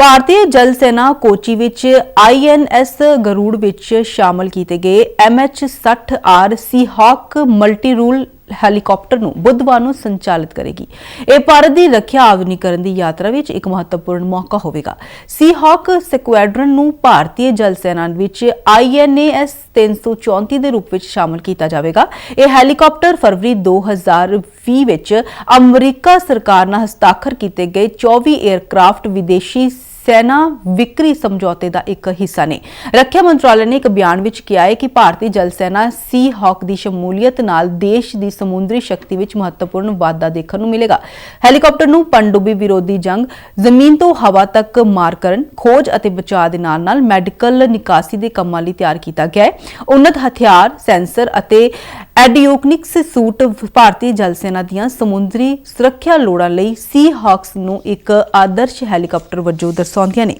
ਭਾਰਤੀ ਜਲ ਸੈਨਾ ਕੋਚੀ ਵਿੱਚ ਆਈਐਨਐਸ ਗਰੂੜ ਵਿੱਚ ਸ਼ਾਮਲ ਕੀਤੇ ਗਏ MH-60R ਸੀਹਾਕ ਮਲਟੀ ਰੂਲ ਹੈਲੀਕਾਪਟਰ ਨੂੰ ਬੁੱਧਵਾਰ ਨੂੰ ਸੰਚਾਲਿਤ ਕਰੇਗੀ। ਇਹ ਭਾਰਤ ਦੀ ਰੱਖਿਆ ਆਧੁਨਿਕਰਨ ਦੀ ਯਾਤਰਾ ਵਿੱਚ ਇੱਕ ਮਹੱਤਵਪੂਰਨ ਮੌਕਾ ਹੋਵੇਗਾ। ਸੀਹਾਕ ਸਕੁਐਡਰਨ ਨੂੰ ਭਾਰਤੀ ਜਲ ਸੈਨਾ ਵਿੱਚ ਆਈਐਨਏਐਸ 334 ਦੇ ਰੂਪ ਵਿੱਚ ਸ਼ਾਮਲ ਕੀਤਾ ਜਾਵੇਗਾ। ਇਹ ਹੈਲੀਕਾਪਟਰ ਫਰਵਰੀ 2020 ਵਿੱਚ ਅਮਰੀਕਾ ਸਰਕਾਰ ਨਾਲ ਹਸਤਾਖਰ ਕੀਤੇ ਗਏ 24 에ਅਰਕ੍ਰਾਫਟ ਵਿਦੇਸ਼ੀ ਸੈਨਾ ਵਿਕਰੀ ਸਮਝੌਤੇ ਦਾ ਇੱਕ ਹਿੱਸਾ ਨੇ। ਰੱਖਿਆ ਮੰਤਰਾਲੇ ਨੇ ਇੱਕ ਬਿਆਨ ਵਿੱਚ ਕਿਹਾ ਹੈ ਕਿ ਭਾਰਤੀ ਜਲ ਸੈਨਾ ਸੀ ਹਾਕ ਦੀ ਸ਼ਮੂਲੀਅਤ ਨਾਲ ਦੇਸ਼ ਦੀ ਸਮੁੰਦਰੀ ਸ਼ਕਤੀ ਵਿੱਚ ਮਹੱਤਵਪੂਰਨ ਵਾਧਾ ਦੇਖਣ ਨੂੰ ਮਿਲੇਗਾ। ਹੈਲੀਕਾਪਟਰ ਨੂੰ ਪਣਡੁੱਬੀ ਵਿਰੋਧੀ ਜੰਗ, ਜ਼ਮੀਨ ਤੋਂ ਹਵਾ ਤੱਕ ਮਾਰ ਕਰਨ, ਖੋਜ ਅਤੇ ਬਚਾਅ ਦੇ ਨਾਲ-ਨਾਲ ਮੈਡੀਕਲ ਨਿਕਾਸੀ ਦੇ ਕੰਮਾਂ ਲਈ ਤਿਆਰ ਕੀਤਾ ਗਿਆ ਹੈ। ਉન્નਤ ਹਥਿਆਰ, ਸੈਂਸਰ ਅਤੇ ਐਡੀਓਕਨਿਕਸ ਸੂਟ ਭਾਰਤੀ ਜਲ ਸੈਨਾ ਦੀਆਂ ਸਮੁੰਦਰੀ ਸੁਰੱਖਿਆ ਲੋੜਾਂ ਲਈ ਸੀ ਹਾਕਸ ਨੂੰ ਇੱਕ ਆਦਰਸ਼ ਹੈਲੀਕਾਪਟਰ ਵਜੋਂ ਦਰਸਾਉਂਦੀਆਂ ਨੇ।